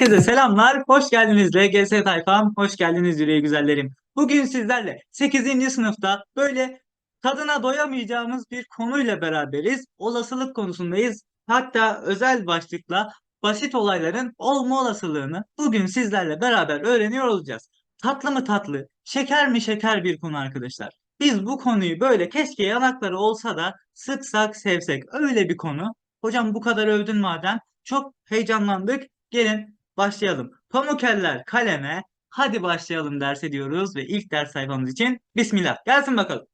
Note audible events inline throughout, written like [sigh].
Herkese selamlar. Hoş geldiniz LGS tayfam. Hoş geldiniz yüreği güzellerim. Bugün sizlerle 8. sınıfta böyle tadına doyamayacağımız bir konuyla beraberiz. Olasılık konusundayız. Hatta özel başlıkla basit olayların olma olasılığını bugün sizlerle beraber öğreniyor olacağız. Tatlı mı tatlı, şeker mi şeker bir konu arkadaşlar. Biz bu konuyu böyle keşke yanakları olsa da sıksak sevsek öyle bir konu. Hocam bu kadar övdün madem. Çok heyecanlandık. Gelin başlayalım. Pamuk eller kaleme. Hadi başlayalım derse diyoruz ve ilk ders sayfamız için Bismillah. Gelsin bakalım.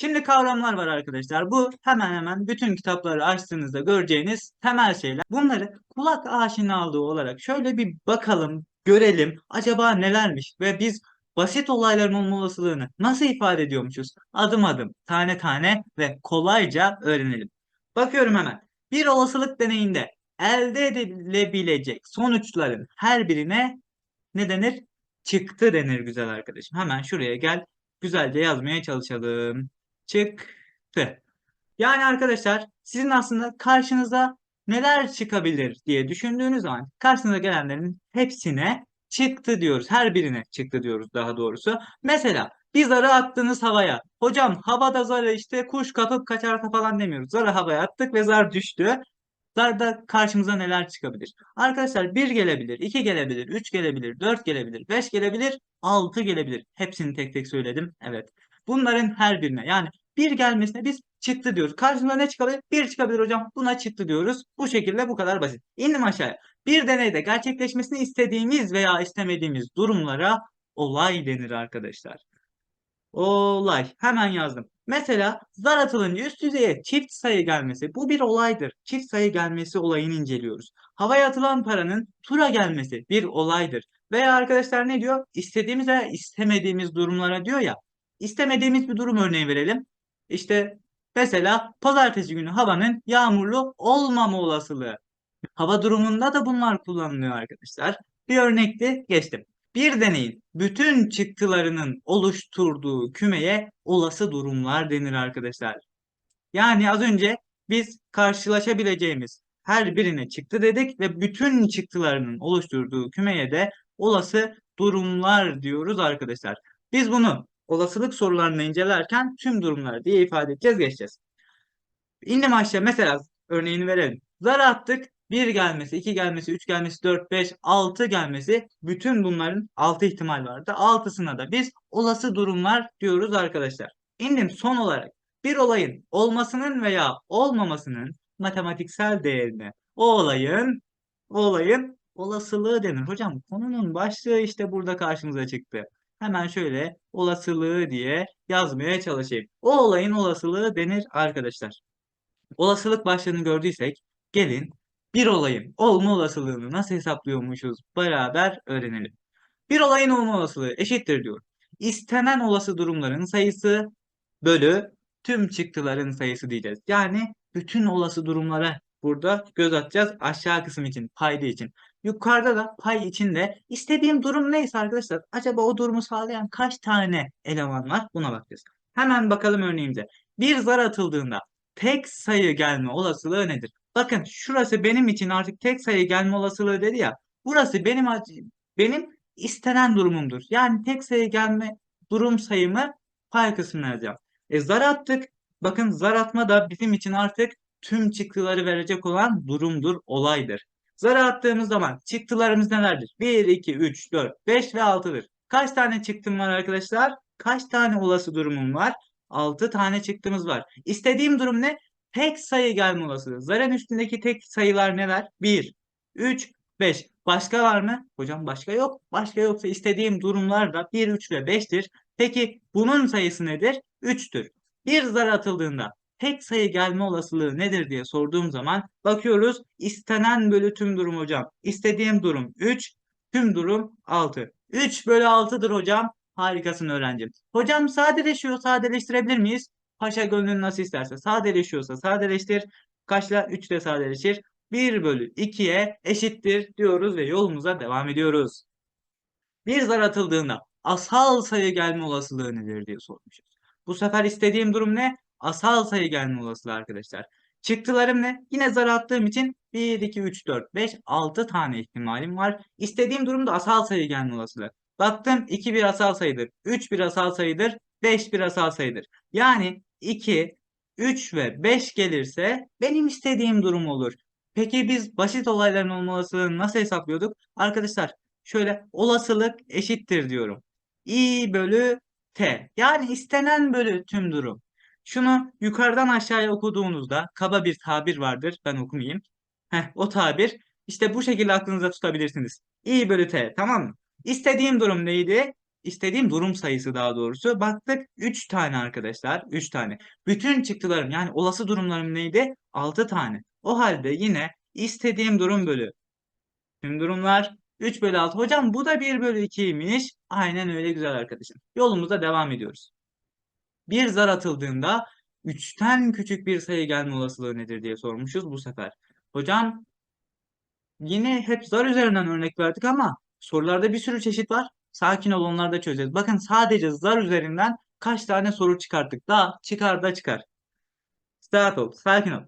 Şimdi kavramlar var arkadaşlar. Bu hemen hemen bütün kitapları açtığınızda göreceğiniz temel şeyler. Bunları kulak aşinalığı olarak şöyle bir bakalım, görelim. Acaba nelermiş ve biz basit olayların olma olasılığını nasıl ifade ediyormuşuz? Adım adım, tane tane ve kolayca öğrenelim. Bakıyorum hemen. Bir olasılık deneyinde elde edilebilecek sonuçların her birine ne denir? Çıktı denir güzel arkadaşım. Hemen şuraya gel. Güzelce yazmaya çalışalım. Çıktı. Yani arkadaşlar sizin aslında karşınıza neler çıkabilir diye düşündüğünüz zaman karşınıza gelenlerin hepsine çıktı diyoruz. Her birine çıktı diyoruz daha doğrusu. Mesela bir zarı attınız havaya. Hocam havada zarı işte kuş kapıp kaçarsa falan demiyoruz. Zarı havaya attık ve zar düştü. Zarda karşımıza neler çıkabilir? Arkadaşlar 1 gelebilir, 2 gelebilir, 3 gelebilir, 4 gelebilir, 5 gelebilir, 6 gelebilir. Hepsini tek tek söyledim. Evet. Bunların her birine yani bir gelmesine biz çıktı diyoruz. Karşımıza ne çıkabilir? Bir çıkabilir hocam. Buna çıktı diyoruz. Bu şekilde bu kadar basit. İndim aşağıya. Bir deneyde gerçekleşmesini istediğimiz veya istemediğimiz durumlara olay denir arkadaşlar. Olay. Hemen yazdım. Mesela zar atılınca üst düzeye çift sayı gelmesi. Bu bir olaydır. Çift sayı gelmesi olayını inceliyoruz. Havaya atılan paranın tura gelmesi bir olaydır. Veya arkadaşlar ne diyor? İstediğimiz veya istemediğimiz durumlara diyor ya. İstemediğimiz bir durum örneği verelim. İşte mesela pazartesi günü havanın yağmurlu olmama olasılığı. Hava durumunda da bunlar kullanılıyor arkadaşlar. Bir örnekti geçtim. Bir deneyin bütün çıktılarının oluşturduğu kümeye olası durumlar denir arkadaşlar. Yani az önce biz karşılaşabileceğimiz her birine çıktı dedik ve bütün çıktılarının oluşturduğu kümeye de olası durumlar diyoruz arkadaşlar. Biz bunu olasılık sorularını incelerken tüm durumlar diye ifade edeceğiz geçeceğiz. İndim aşağı mesela örneğini verelim. Zar attık 1 gelmesi, 2 gelmesi, 3 gelmesi, 4, 5, 6 gelmesi bütün bunların 6 ihtimal vardı. 6'sına da biz olası durumlar diyoruz arkadaşlar. İndim son olarak bir olayın olmasının veya olmamasının matematiksel değerine o olayın o olayın olasılığı denir. Hocam konunun başlığı işte burada karşımıza çıktı. Hemen şöyle olasılığı diye yazmaya çalışayım. O olayın olasılığı denir arkadaşlar. Olasılık başlığını gördüysek gelin bir olayın olma olasılığını nasıl hesaplıyormuşuz beraber öğrenelim. Bir olayın olma olasılığı eşittir diyor. İstenen olası durumların sayısı bölü tüm çıktıların sayısı diyeceğiz. Yani bütün olası durumlara burada göz atacağız aşağı kısım için, payda için. Yukarıda da pay içinde istediğim durum neyse arkadaşlar acaba o durumu sağlayan kaç tane eleman var buna bakacağız. Hemen bakalım örneğimize. Bir zar atıldığında tek sayı gelme olasılığı nedir? Bakın şurası benim için artık tek sayı gelme olasılığı dedi ya. Burası benim benim istenen durumumdur. Yani tek sayı gelme durum sayımı pay kısmına yazacağım. E zar attık. Bakın zar atma da bizim için artık tüm çıktıları verecek olan durumdur, olaydır. Zar attığımız zaman çıktılarımız nelerdir? 1, 2, 3, 4, 5 ve 6'dır. Kaç tane çıktım var arkadaşlar? Kaç tane olası durumum var? 6 tane çıktığımız var. İstediğim durum ne? Tek sayı gelme olasılığı. Zarın üstündeki tek sayılar neler? 1, 3, 5. Başka var mı? Hocam başka yok. Başka yoksa istediğim durumlar da 1, 3 ve 5'tir. Peki bunun sayısı nedir? 3'tür. Bir zar atıldığında tek sayı gelme olasılığı nedir diye sorduğum zaman bakıyoruz istenen bölü tüm durum hocam. İstediğim durum 3, tüm durum 6. 3 bölü 6'dır hocam. Harikasın öğrencim. Hocam sadeleşiyor. Sadeleştirebilir miyiz? Paşa gönlün nasıl isterse. Sadeleşiyorsa sadeleştir. Kaçla? 3 ile sadeleşir. 1 bölü 2'ye eşittir diyoruz ve yolumuza devam ediyoruz. Bir zar atıldığında asal sayı gelme olasılığı nedir diye sormuşuz. Bu sefer istediğim durum ne? Asal sayı gelme olasılığı arkadaşlar. Çıktılarım ne? Yine zar attığım için 1, 2, 3, 4, 5, 6 tane ihtimalim var. İstediğim durumda asal sayı gelme olasılığı. Baktım 2 bir asal sayıdır. 3 bir asal sayıdır. 5 bir asal sayıdır. Yani 2, 3 ve 5 gelirse benim istediğim durum olur. Peki biz basit olayların olma nasıl hesaplıyorduk? Arkadaşlar şöyle olasılık eşittir diyorum. i bölü t. Yani istenen bölü tüm durum. Şunu yukarıdan aşağıya okuduğunuzda kaba bir tabir vardır. Ben okumayayım. Heh, o tabir işte bu şekilde aklınıza tutabilirsiniz. i bölü t tamam mı? İstediğim durum neydi? İstediğim durum sayısı daha doğrusu. Baktık 3 tane arkadaşlar. 3 tane. Bütün çıktılarım yani olası durumlarım neydi? 6 tane. O halde yine istediğim durum bölü. Tüm durumlar 3 bölü 6. Hocam bu da 1 bölü 2'ymiş. Aynen öyle güzel arkadaşım. Yolumuza devam ediyoruz. Bir zar atıldığında 3'ten küçük bir sayı gelme olasılığı nedir diye sormuşuz bu sefer. Hocam yine hep zar üzerinden örnek verdik ama sorularda bir sürü çeşit var. Sakin ol onları da çözeceğiz. Bakın sadece zar üzerinden kaç tane soru çıkarttık. Daha çıkar da çıkar. Rahat ol, sakin ol.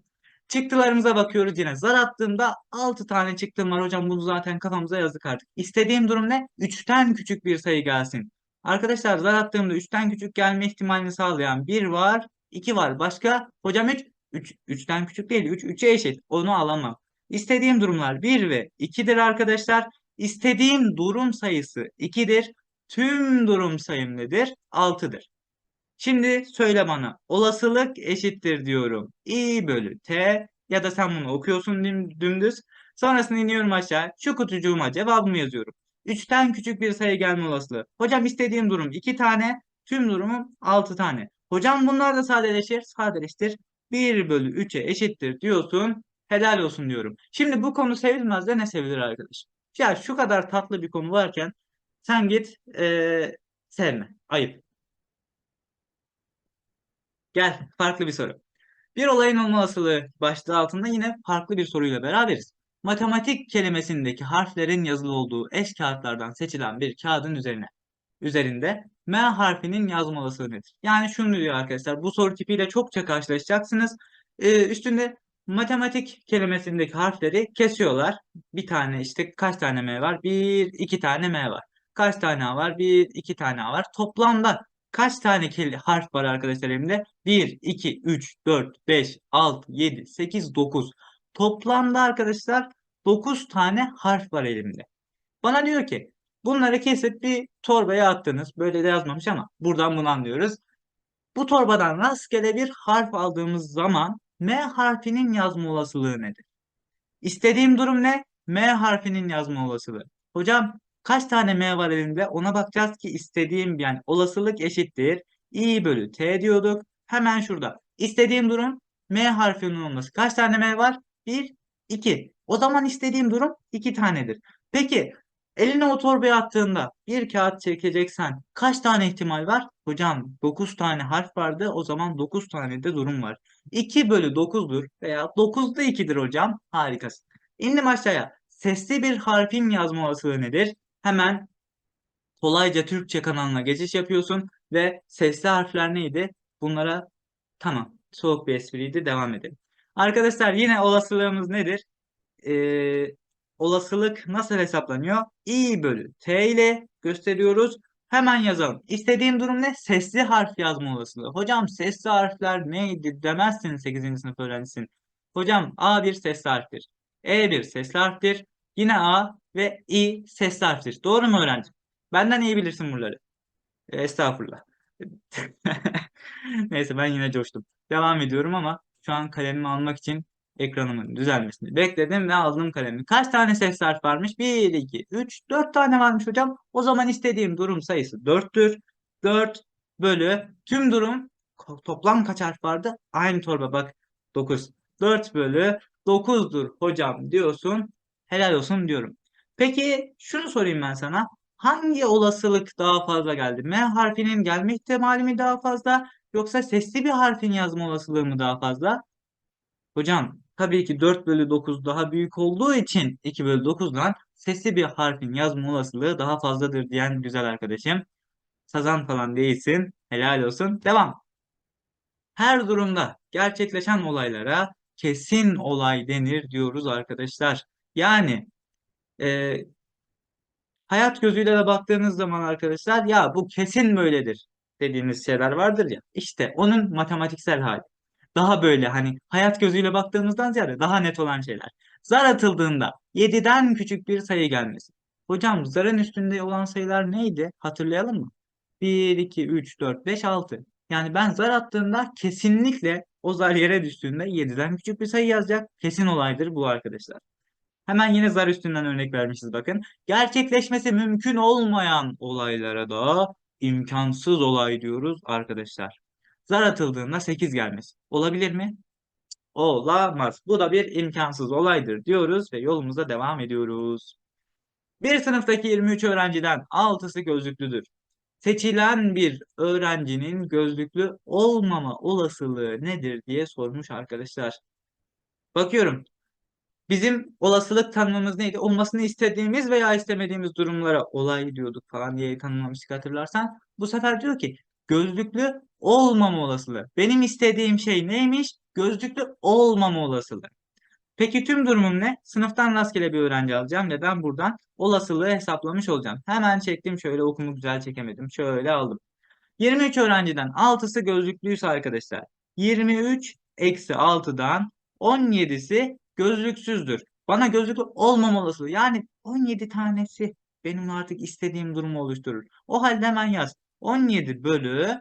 Çıktılarımıza bakıyoruz yine. Zar attığımda 6 tane çıktım var. Hocam bunu zaten kafamıza yazdık artık. İstediğim durum ne? 3'ten küçük bir sayı gelsin. Arkadaşlar zar attığımda 3'ten küçük gelme ihtimalini sağlayan 1 var, 2 var. Başka? Hocam 3. 3 3'ten küçük değil. 3 3'e eşit. Onu alamam. İstediğim durumlar 1 ve 2'dir arkadaşlar. İstediğim durum sayısı 2'dir. Tüm durum sayım nedir? 6'dır. Şimdi söyle bana olasılık eşittir diyorum. i bölü t ya da sen bunu okuyorsun dümdüz. Sonrasında iniyorum aşağı. Şu kutucuğuma cevabımı yazıyorum. 3'ten küçük bir sayı gelme olasılığı. Hocam istediğim durum 2 tane. Tüm durumum 6 tane. Hocam bunlar da sadeleşir. Sadeleştir. 1 bölü 3'e eşittir diyorsun. Helal olsun diyorum. Şimdi bu konu sevilmez de ne sevilir arkadaş? Ya şu kadar tatlı bir konu varken sen git ee, sevme. Ayıp. Gel farklı bir soru. Bir olayın olma olasılığı başlığı altında yine farklı bir soruyla beraberiz. Matematik kelimesindeki harflerin yazılı olduğu eş kağıtlardan seçilen bir kağıdın üzerine üzerinde M harfinin yazma olasılığı nedir? Yani şunu diyor arkadaşlar bu soru tipiyle çokça karşılaşacaksınız. Ee, üstünde matematik kelimesindeki harfleri kesiyorlar. Bir tane işte kaç tane M var? Bir, iki tane M var. Kaç tane A var? Bir, iki tane A var. Toplamda kaç tane harf var arkadaşlar elimde? 1, 2, 3, 4, 5, 6, 7, 8, 9. Toplamda arkadaşlar 9 tane harf var elimde. Bana diyor ki bunları kesip bir torbaya attınız. Böyle de yazmamış ama buradan bunu anlıyoruz. Bu torbadan rastgele bir harf aldığımız zaman M harfinin yazma olasılığı nedir? İstediğim durum ne? M harfinin yazma olasılığı. Hocam kaç tane M var elimde? Ona bakacağız ki istediğim yani olasılık eşittir. I bölü T diyorduk. Hemen şurada. İstediğim durum M harfinin olması. Kaç tane M var? 1, 2. O zaman istediğim durum 2 tanedir. Peki eline o torbaya attığında bir kağıt çekeceksen kaç tane ihtimal var? Hocam 9 tane harf vardı. O zaman 9 tane de durum var. 2 bölü 9'dur veya 9'da 2'dir hocam. Harikasın. İndim aşağıya. Sesli bir harfin yazma olasılığı nedir? Hemen kolayca Türkçe kanalına geçiş yapıyorsun ve sesli harfler neydi? Bunlara tamam soğuk bir espriydi devam edelim. Arkadaşlar yine olasılığımız nedir? Ee, olasılık nasıl hesaplanıyor? i bölü t ile gösteriyoruz. Hemen yazalım. İstediğim durum ne? Sesli harf yazma olasılığı. Hocam sesli harfler neydi demezsin 8. sınıf öğrencisin. Hocam A bir sesli harftir. E bir sesli harftir. Yine A ve I sesli harftir. Doğru mu öğrenci? Benden iyi bilirsin buraları. E, estağfurullah. [laughs] Neyse ben yine coştum. Devam ediyorum ama şu an kalemimi almak için ekranımın düzelmesini bekledim ve aldım kalemi. Kaç tane ses harf varmış? 1, 2, 3, 4 tane varmış hocam. O zaman istediğim durum sayısı 4'tür. 4 bölü tüm durum toplam kaç harf vardı? Aynı torba bak 9. 4 bölü 9'dur hocam diyorsun. Helal olsun diyorum. Peki şunu sorayım ben sana. Hangi olasılık daha fazla geldi? M harfinin gelme ihtimali mi daha fazla yoksa sesli bir harfin yazma olasılığı mı daha fazla? Hocam tabii ki 4 bölü 9 daha büyük olduğu için 2 bölü 9'dan sesli bir harfin yazma olasılığı daha fazladır diyen güzel arkadaşım. Sazan falan değilsin. Helal olsun. Devam. Her durumda gerçekleşen olaylara kesin olay denir diyoruz arkadaşlar. Yani e, hayat gözüyle de baktığınız zaman arkadaşlar ya bu kesin böyledir dediğimiz şeyler vardır ya. İşte onun matematiksel hali. Daha böyle hani hayat gözüyle baktığımızdan ziyade daha net olan şeyler. Zar atıldığında 7'den küçük bir sayı gelmesi. Hocam zarın üstünde olan sayılar neydi? Hatırlayalım mı? 1, 2, 3, 4, 5, 6. Yani ben zar attığımda kesinlikle o zar yere düştüğünde 7'den küçük bir sayı yazacak. Kesin olaydır bu arkadaşlar. Hemen yine zar üstünden örnek vermişiz bakın. Gerçekleşmesi mümkün olmayan olaylara da imkansız olay diyoruz arkadaşlar. Zar atıldığında 8 gelmesi. Olabilir mi? Olamaz. Bu da bir imkansız olaydır diyoruz ve yolumuza devam ediyoruz. Bir sınıftaki 23 öğrenciden 6'sı gözlüklüdür. Seçilen bir öğrencinin gözlüklü olmama olasılığı nedir diye sormuş arkadaşlar. Bakıyorum. Bizim olasılık tanımımız neydi? Olmasını istediğimiz veya istemediğimiz durumlara olay diyorduk falan diye tanımlamıştık hatırlarsan. Bu sefer diyor ki gözlüklü olmama olasılığı. Benim istediğim şey neymiş? Gözlüklü olmama olasılığı. Peki tüm durumum ne? Sınıftan rastgele bir öğrenci alacağım ve ben buradan olasılığı hesaplamış olacağım. Hemen çektim şöyle okumu güzel çekemedim. Şöyle aldım. 23 öğrenciden 6'sı gözlüklüyse arkadaşlar. 23 eksi 6'dan 17'si gözlüksüzdür. Bana gözlüklü olmama olasılığı yani 17 tanesi benim artık istediğim durumu oluşturur. O halde hemen yaz. 17 bölü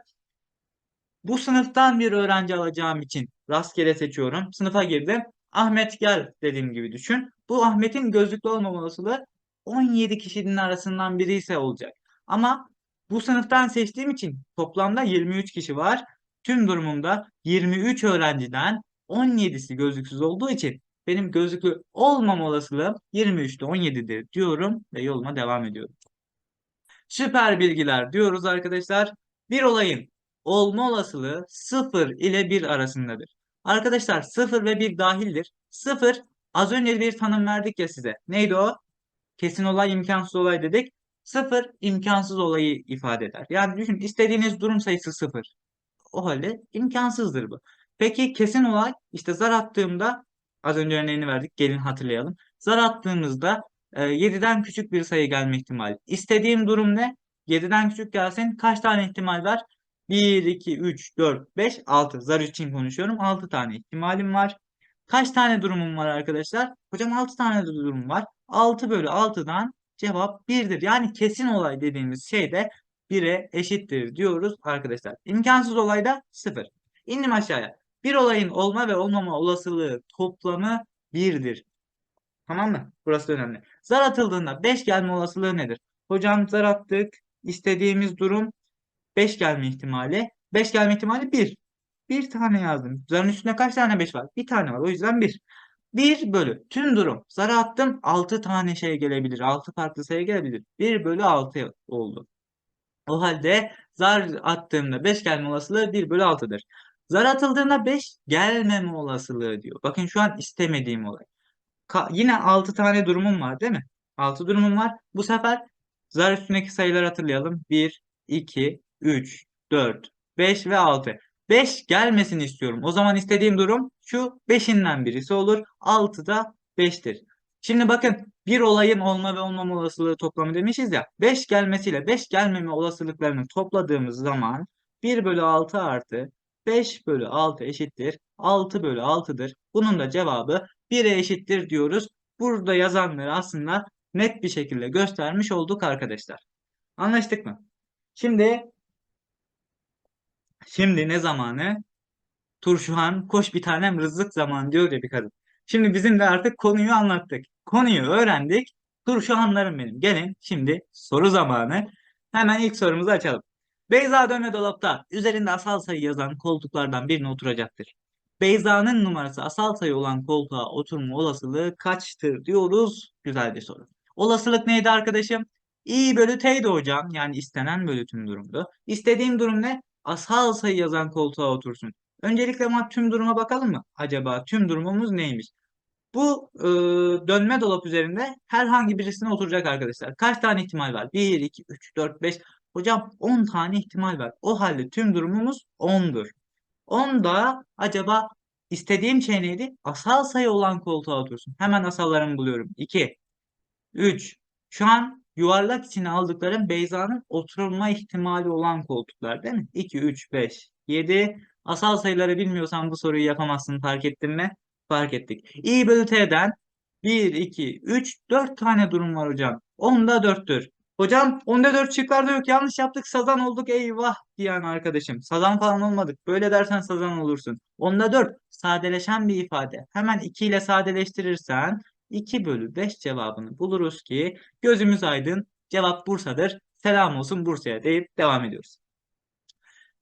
bu sınıftan bir öğrenci alacağım için rastgele seçiyorum. Sınıfa girdim. Ahmet gel dediğim gibi düşün. Bu Ahmet'in gözlüklü olmama olasılığı 17 kişinin arasından biri ise olacak. Ama bu sınıftan seçtiğim için toplamda 23 kişi var. Tüm durumumda 23 öğrenciden 17'si gözlüksüz olduğu için benim gözlüklü olmama olasılığım 23'te 17'dir diyorum ve yoluma devam ediyorum. Süper bilgiler diyoruz arkadaşlar. Bir olayın olma olasılığı 0 ile 1 arasındadır. Arkadaşlar 0 ve 1 dahildir. 0 az önce bir tanım verdik ya size. Neydi o? Kesin olay imkansız olay dedik. 0 imkansız olayı ifade eder. Yani düşün istediğiniz durum sayısı 0. O halde imkansızdır bu. Peki kesin olay işte zar attığımda az önce örneğini verdik. Gelin hatırlayalım. Zar attığımızda e, 7'den küçük bir sayı gelme ihtimali. İstediğim durum ne? 7'den küçük gelsin. Kaç tane ihtimal var? 1, 2, 3, 4, 5, 6. Zar için konuşuyorum. 6 tane ihtimalim var. Kaç tane durumum var arkadaşlar? Hocam 6 tane durum var. 6 bölü 6'dan cevap 1'dir. Yani kesin olay dediğimiz şey de 1'e eşittir diyoruz arkadaşlar. İmkansız olay da 0. İndim aşağıya. Bir olayın olma ve olmama olasılığı toplamı 1'dir. Tamam mı? Burası önemli. Zar atıldığında 5 gelme olasılığı nedir? Hocam zar attık. İstediğimiz durum 5 gelme ihtimali. 5 gelme ihtimali 1. Bir tane yazdım. Zarın üstünde kaç tane 5 var? Bir tane var. O yüzden 1. 1 bölü tüm durum. Zara attım 6 tane şey gelebilir. 6 farklı sayı gelebilir. 1 bölü 6 oldu. O halde zar attığımda 5 gelme olasılığı 1 bölü 6'dır. Zar atıldığında 5 gelmeme olasılığı diyor. Bakın şu an istemediğim olay. Yine 6 tane durumum var değil mi? 6 durumum var. Bu sefer zar üstündeki sayıları hatırlayalım. 1, 2, 3, 4, 5 ve 6. 5 gelmesini istiyorum. O zaman istediğim durum şu 5'inden birisi olur. 6 da 5'tir. Şimdi bakın bir olayın olma ve olmama olasılığı toplamı demişiz ya. 5 gelmesiyle 5 gelmeme olasılıklarını topladığımız zaman 1 bölü 6 artı 5 bölü 6 eşittir. 6 bölü 6'dır. Bunun da cevabı 1'e eşittir diyoruz. Burada yazanları aslında net bir şekilde göstermiş olduk arkadaşlar. Anlaştık mı? Şimdi Şimdi ne zamanı? Turşuhan koş bir tanem rızık zamanı diyor ya bir kadın. Şimdi bizim de artık konuyu anlattık. Konuyu öğrendik. Turşuhanlarım benim. Gelin şimdi soru zamanı. Hemen ilk sorumuzu açalım. Beyza dönme dolapta üzerinde asal sayı yazan koltuklardan birine oturacaktır. Beyza'nın numarası asal sayı olan koltuğa oturma olasılığı kaçtır diyoruz. Güzel bir soru. Olasılık neydi arkadaşım? i bölü t'ydi hocam. Yani istenen bölü tüm durumdu. İstediğim durum ne? asal sayı yazan koltuğa otursun. Öncelikle ama tüm duruma bakalım mı? Acaba tüm durumumuz neymiş? Bu e, dönme dolap üzerinde herhangi birisine oturacak arkadaşlar. Kaç tane ihtimal var? 1, 2, 3, 4, 5. Hocam 10 tane ihtimal var. O halde tüm durumumuz 10'dur. 10'da acaba istediğim şey neydi? Asal sayı olan koltuğa otursun. Hemen asallarımı buluyorum. 2, 3. Şu an yuvarlak içine aldıklarım Beyza'nın oturma ihtimali olan koltuklar değil mi? 2, 3, 5, 7. Asal sayıları bilmiyorsan bu soruyu yapamazsın fark ettin mi? Fark ettik. i bölü t'den 1, 2, 3, 4 tane durum var hocam. Onda 4'tür. Hocam onda 4 şıklarda yok. Yanlış yaptık. Sazan olduk. Eyvah diyen arkadaşım. Sazan falan olmadık. Böyle dersen sazan olursun. Onda 4 sadeleşen bir ifade. Hemen 2 ile sadeleştirirsen 2 bölü 5 cevabını buluruz ki gözümüz aydın. Cevap Bursa'dır. Selam olsun Bursa'ya deyip devam ediyoruz.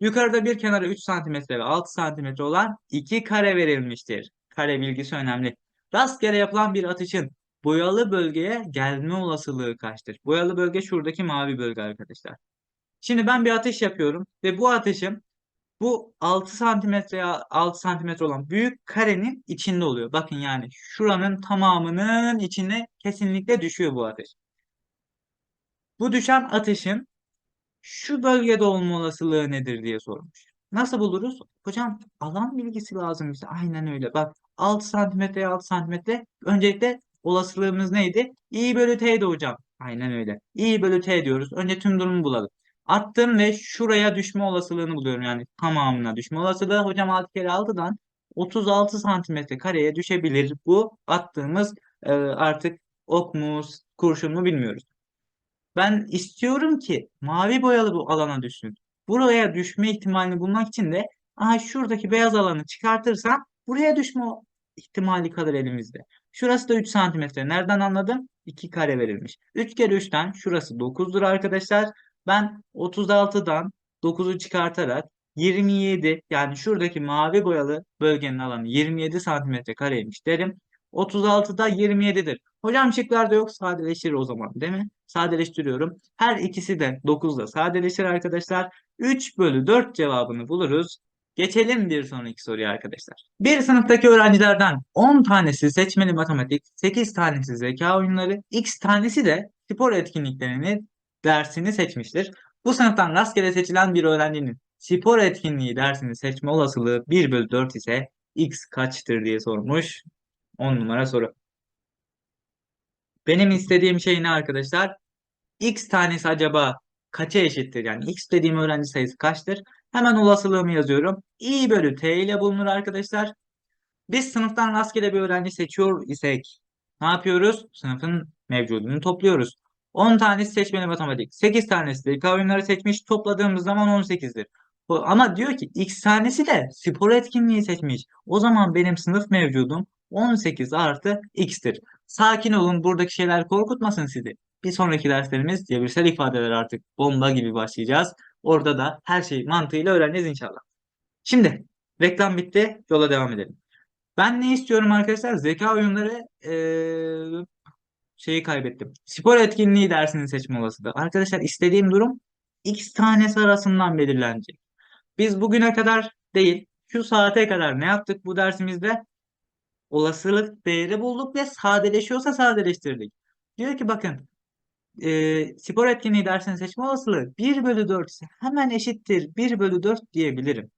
Yukarıda bir kenarı 3 cm ve 6 cm olan iki kare verilmiştir. Kare bilgisi önemli. Rastgele yapılan bir atışın boyalı bölgeye gelme olasılığı kaçtır? Boyalı bölge şuradaki mavi bölge arkadaşlar. Şimdi ben bir atış yapıyorum ve bu atışım bu 6 santimetre 6 santimetre olan büyük karenin içinde oluyor. Bakın yani şuranın tamamının içine kesinlikle düşüyor bu ateş. Bu düşen ateşin şu bölgede olma olasılığı nedir diye sormuş. Nasıl buluruz? Hocam alan bilgisi lazım bize. Aynen öyle. Bak 6 santimetre 6 santimetre. Öncelikle olasılığımız neydi? i bölü t'ydi hocam. Aynen öyle. i bölü t diyoruz. Önce tüm durumu bulalım. Attım ve şuraya düşme olasılığını buluyorum. Yani tamamına düşme olasılığı. Hocam 6 kere 6'dan 36 santimetre kareye düşebilir. Bu attığımız e, artık ok mu, kurşun mu bilmiyoruz. Ben istiyorum ki mavi boyalı bu alana düşsün. Buraya düşme ihtimalini bulmak için de aha şuradaki beyaz alanı çıkartırsam buraya düşme ihtimali kalır elimizde. Şurası da 3 santimetre. Nereden anladım? 2 kare verilmiş. 3 kere 3'ten şurası 9'dur arkadaşlar. Ben 36'dan 9'u çıkartarak 27 yani şuradaki mavi boyalı bölgenin alanı 27 santimetre kareymiş derim. 36'da 27'dir. Hocam şıklarda yok sadeleşir o zaman değil mi? Sadeleştiriyorum. Her ikisi de 9'da sadeleşir arkadaşlar. 3 bölü 4 cevabını buluruz. Geçelim bir sonraki soruya arkadaşlar. Bir sınıftaki öğrencilerden 10 tanesi seçmeli matematik, 8 tanesi zeka oyunları, x tanesi de spor etkinliklerini dersini seçmiştir. Bu sınıftan rastgele seçilen bir öğrencinin spor etkinliği dersini seçme olasılığı 1 bölü 4 ise x kaçtır diye sormuş. 10 numara soru. Benim istediğim şey ne arkadaşlar? X tanesi acaba kaça eşittir? Yani X dediğim öğrenci sayısı kaçtır? Hemen olasılığımı yazıyorum. I bölü T ile bulunur arkadaşlar. Biz sınıftan rastgele bir öğrenci seçiyor isek ne yapıyoruz? Sınıfın mevcudunu topluyoruz. 10 tanesi seçmeli matematik. 8 tanesi de oyunları seçmiş. Topladığımız zaman 18'dir. Ama diyor ki X tanesi de spor etkinliği seçmiş. O zaman benim sınıf mevcudum 18 artı x'tir. Sakin olun buradaki şeyler korkutmasın sizi. Bir sonraki derslerimiz cebirsel ifadeler artık bomba gibi başlayacağız. Orada da her şeyi mantığıyla öğreneceğiz inşallah. Şimdi reklam bitti. Yola devam edelim. Ben ne istiyorum arkadaşlar? Zeka oyunları ee, şeyi kaybettim. Spor etkinliği dersini seçme olasılığı. Arkadaşlar istediğim durum x tanesi arasından belirlenecek. Biz bugüne kadar değil şu saate kadar ne yaptık bu dersimizde? olasılık değeri bulduk ve sadeleşiyorsa sadeleştirdik. Diyor ki bakın e, spor etkinliği dersini seçme olasılığı 1 bölü 4 ise hemen eşittir 1 bölü 4 diyebilirim.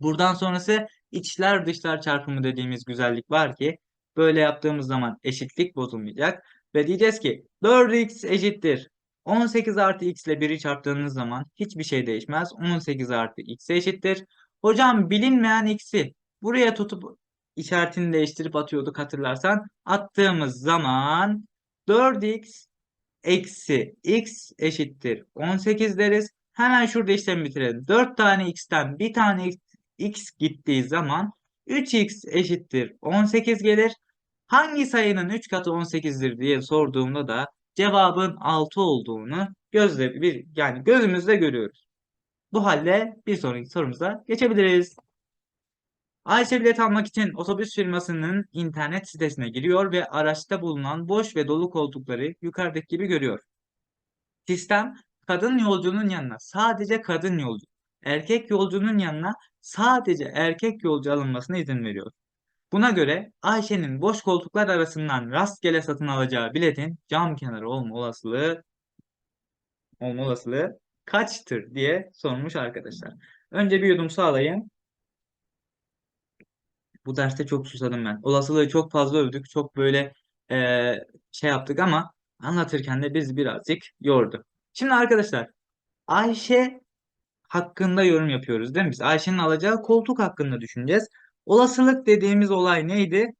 Buradan sonrası içler dışlar çarpımı dediğimiz güzellik var ki böyle yaptığımız zaman eşitlik bozulmayacak. Ve diyeceğiz ki 4x eşittir. 18 artı x ile 1'i çarptığınız zaman hiçbir şey değişmez. 18 artı x eşittir. Hocam bilinmeyen x'i buraya tutup işaretini değiştirip atıyorduk hatırlarsan. Attığımız zaman 4x eksi x eşittir 18 deriz. Hemen şurada işlemi bitirelim. 4 tane x'ten bir tane x, gittiği zaman 3x eşittir 18 gelir. Hangi sayının 3 katı 18'dir diye sorduğumda da cevabın 6 olduğunu gözle bir yani gözümüzle görüyoruz. Bu halde bir sonraki sorumuza geçebiliriz. Ayşe bilet almak için otobüs firmasının internet sitesine giriyor ve araçta bulunan boş ve dolu koltukları yukarıdaki gibi görüyor. Sistem kadın yolcunun yanına sadece kadın yolcu, erkek yolcunun yanına sadece erkek yolcu alınmasına izin veriyor. Buna göre Ayşe'nin boş koltuklar arasından rastgele satın alacağı biletin cam kenarı olma olasılığı olma olasılığı kaçtır diye sormuş arkadaşlar. Önce bir yudum sağlayın. Bu derste çok susadım ben. Olasılığı çok fazla övdük. Çok böyle e, şey yaptık ama anlatırken de biz birazcık yordu. Şimdi arkadaşlar Ayşe hakkında yorum yapıyoruz değil mi? Biz Ayşe'nin alacağı koltuk hakkında düşüneceğiz. Olasılık dediğimiz olay neydi?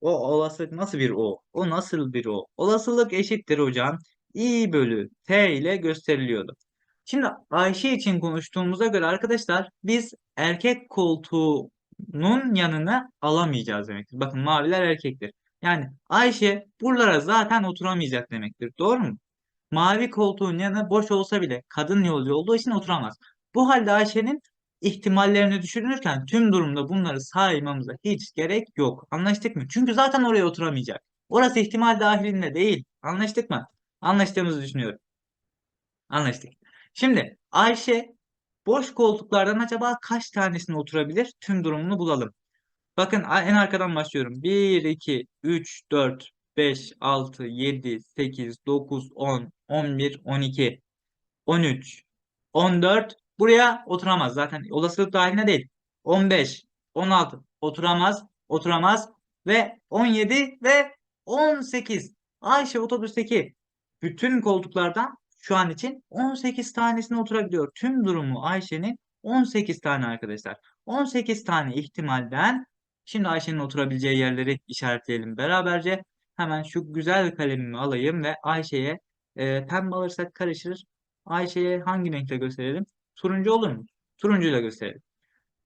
O olasılık nasıl bir o? O nasıl bir o? Olasılık eşittir hocam. i bölü t ile gösteriliyordu. Şimdi Ayşe için konuştuğumuza göre arkadaşlar biz erkek koltuğunun yanına alamayacağız demektir. Bakın maviler erkektir. Yani Ayşe buralara zaten oturamayacak demektir. Doğru mu? Mavi koltuğun yanı boş olsa bile kadın yolcu olduğu için oturamaz. Bu halde Ayşe'nin ihtimallerini düşünürken tüm durumda bunları saymamıza hiç gerek yok. Anlaştık mı? Çünkü zaten oraya oturamayacak. Orası ihtimal dahilinde değil. Anlaştık mı? Anlaştığımızı düşünüyorum. Anlaştık. Şimdi Ayşe boş koltuklardan acaba kaç tanesine oturabilir? Tüm durumunu bulalım. Bakın en arkadan başlıyorum. 1, 2, 3, 4, 5, 6, 7, 8, 9, 10, 11, 12, 13, 14. Buraya oturamaz. Zaten olasılık dahilinde değil. 15, 16 oturamaz, oturamaz ve 17 ve 18. Ayşe otobüsteki bütün koltuklardan şu an için 18 tanesine oturabiliyor. Tüm durumu Ayşe'nin 18 tane arkadaşlar. 18 tane ihtimalden şimdi Ayşe'nin oturabileceği yerleri işaretleyelim beraberce. Hemen şu güzel kalemimi alayım ve Ayşe'ye e, pembe alırsak karışır. Ayşe'ye hangi renkle gösterelim? Turuncu olur mu? Turuncuyla gösterelim.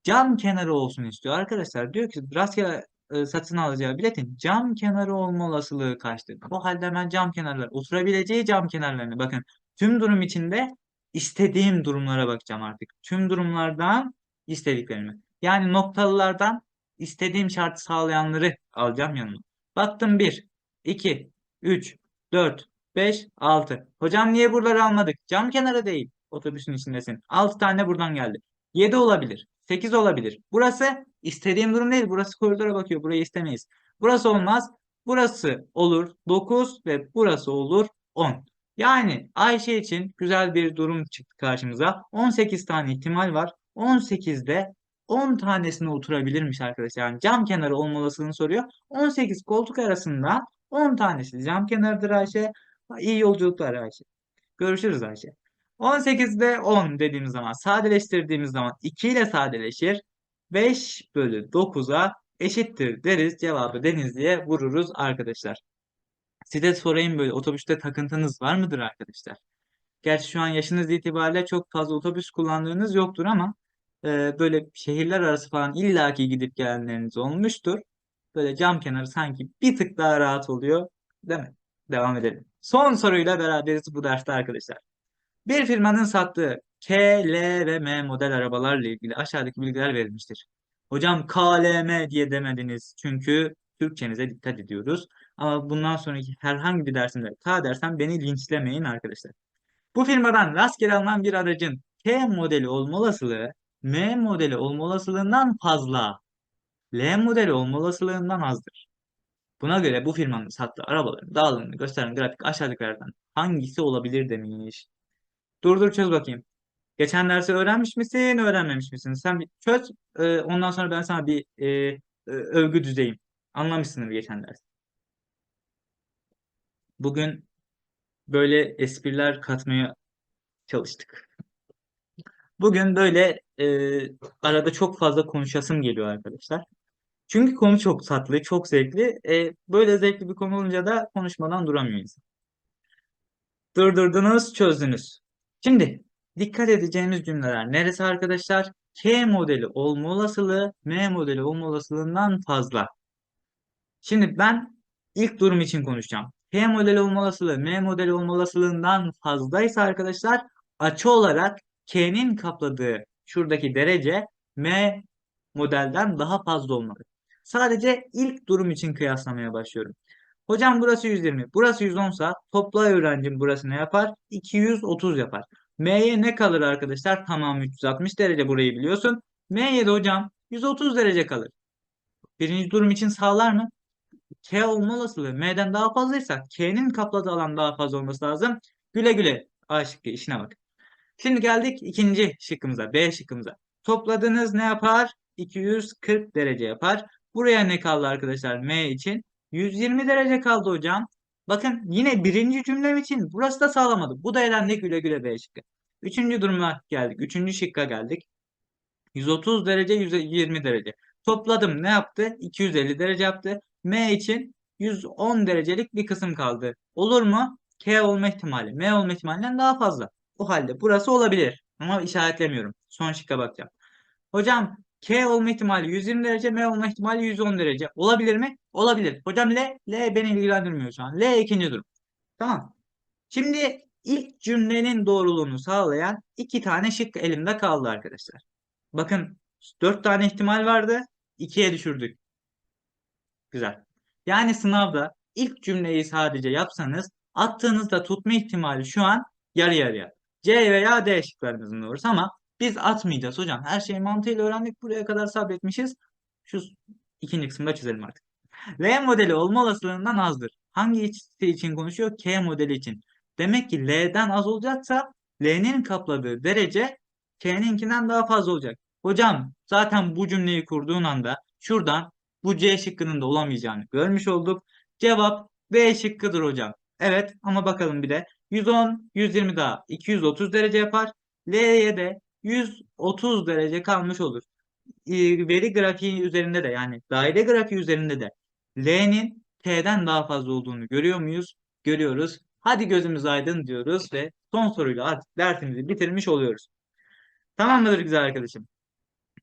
Cam kenarı olsun istiyor. Arkadaşlar diyor ki rastgele e, satın alacağı biletin cam kenarı olma olasılığı kaçtır? O halde hemen cam kenarları, oturabileceği cam kenarlarını bakın. Tüm durum içinde istediğim durumlara bakacağım artık. Tüm durumlardan istediklerimi. Yani noktalılardan istediğim şartı sağlayanları alacağım yanıma. Baktım 1, 2, 3, 4, 5, 6. Hocam niye buraları almadık? Cam kenarı değil. Otobüsün içindesin. 6 tane buradan geldi. 7 olabilir. 8 olabilir. Burası istediğim durum değil. Burası koridora bakıyor. Burayı istemeyiz. Burası olmaz. Burası olur 9 ve burası olur 10. Yani Ayşe için güzel bir durum çıktı karşımıza. 18 tane ihtimal var. 18'de 10 tanesine oturabilirmiş arkadaşlar. Yani cam kenarı olma olasılığını soruyor. 18 koltuk arasında 10 tanesi cam kenarıdır Ayşe. İyi yolculuklar Ayşe. Görüşürüz Ayşe. 18'de 10 dediğimiz zaman sadeleştirdiğimiz zaman 2 ile sadeleşir. 5 bölü 9'a eşittir deriz. Cevabı Denizli'ye vururuz arkadaşlar. Size sorayım böyle otobüste takıntınız var mıdır arkadaşlar? Gerçi şu an yaşınız itibariyle çok fazla otobüs kullandığınız yoktur ama e, böyle şehirler arası falan illaki gidip gelenleriniz olmuştur. Böyle cam kenarı sanki bir tık daha rahat oluyor. Değil mi? Devam edelim. Son soruyla beraberiz bu derste arkadaşlar. Bir firmanın sattığı K, L ve M model arabalarla ilgili aşağıdaki bilgiler verilmiştir. Hocam KLM diye demediniz çünkü Türkçenize dikkat ediyoruz. Ama bundan sonraki herhangi bir dersimde K dersem beni linçlemeyin arkadaşlar. Bu firmadan rastgele alınan bir aracın K modeli olma olasılığı M modeli olma olasılığından fazla. L modeli olma olasılığından azdır. Buna göre bu firmanın sattığı arabaların dağılımını gösteren grafik aşağıdakilerden hangisi olabilir demiş. Dur dur çöz bakayım. Geçen dersi öğrenmiş misin, öğrenmemiş misin? Sen bir çöz, ondan sonra ben sana bir övgü düzeyim. Anlamışsındır geçen ders. Bugün böyle espriler katmaya çalıştık. Bugün böyle e, arada çok fazla konuşasım geliyor arkadaşlar. Çünkü konu çok tatlı, çok zevkli. E, böyle zevkli bir konu olunca da konuşmadan duramıyor insan. Durdurdunuz, çözdünüz. Şimdi dikkat edeceğimiz cümleler neresi arkadaşlar? K modeli olma olasılığı M modeli olma olasılığından fazla. Şimdi ben ilk durum için konuşacağım. K modeli olma olasılığı M modeli olma olasılığından fazlaysa arkadaşlar açı olarak K'nin kapladığı şuradaki derece M modelden daha fazla olmalı. Sadece ilk durum için kıyaslamaya başlıyorum. Hocam burası 120, burası 110 sa topla öğrencim burası ne yapar? 230 yapar. M'ye ne kalır arkadaşlar? Tamam 360 derece burayı biliyorsun. M'ye de hocam 130 derece kalır. Birinci durum için sağlar mı? K olma olasılığı M'den daha fazlaysa K'nin kapladığı alan daha fazla olması lazım. Güle güle A şıkkı işine bak. Şimdi geldik ikinci şıkkımıza B şıkkımıza. Topladığınız ne yapar? 240 derece yapar. Buraya ne kaldı arkadaşlar M için? 120 derece kaldı hocam. Bakın yine birinci cümlem için burası da sağlamadı. Bu da elendi güle güle B şıkkı. Üçüncü duruma geldik. Üçüncü şıkka geldik. 130 derece 120 derece. Topladım ne yaptı? 250 derece yaptı. M için 110 derecelik bir kısım kaldı. Olur mu? K olma ihtimali. M olma ihtimalinden daha fazla. O halde burası olabilir. Ama işaretlemiyorum. Son şıkka bakacağım. Hocam K olma ihtimali 120 derece, M olma ihtimali 110 derece. Olabilir mi? Olabilir. Hocam L, L beni ilgilendirmiyor şu an. L ikinci durum. Tamam. Şimdi ilk cümlenin doğruluğunu sağlayan iki tane şık elimde kaldı arkadaşlar. Bakın 4 tane ihtimal vardı. 2'ye düşürdük. Güzel. Yani sınavda ilk cümleyi sadece yapsanız attığınızda tutma ihtimali şu an yarı yarıya. C veya D şıklarınızın doğrusu ama biz atmayacağız hocam. Her şeyi mantığıyla öğrendik. Buraya kadar sabretmişiz. Şu ikinci kısımda çizelim artık. L modeli olma olasılığından azdır. Hangi için konuşuyor? K modeli için. Demek ki L'den az olacaksa L'nin kapladığı derece K'ninkinden daha fazla olacak. Hocam zaten bu cümleyi kurduğun anda şuradan bu C şıkkının da olamayacağını görmüş olduk. Cevap B şıkkıdır hocam. Evet ama bakalım bir de 110, 120 daha 230 derece yapar. L'ye de 130 derece kalmış olur. Veri grafiği üzerinde de yani daire grafiği üzerinde de L'nin T'den daha fazla olduğunu görüyor muyuz? Görüyoruz. Hadi gözümüz aydın diyoruz ve son soruyla artık dersimizi bitirmiş oluyoruz. Tamam mıdır güzel arkadaşım?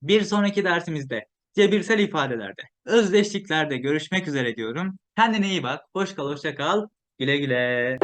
Bir sonraki dersimizde cebirsel ifadelerde, özdeşliklerde görüşmek üzere diyorum. Kendine iyi bak, hoş kal, hoşça kal, güle güle.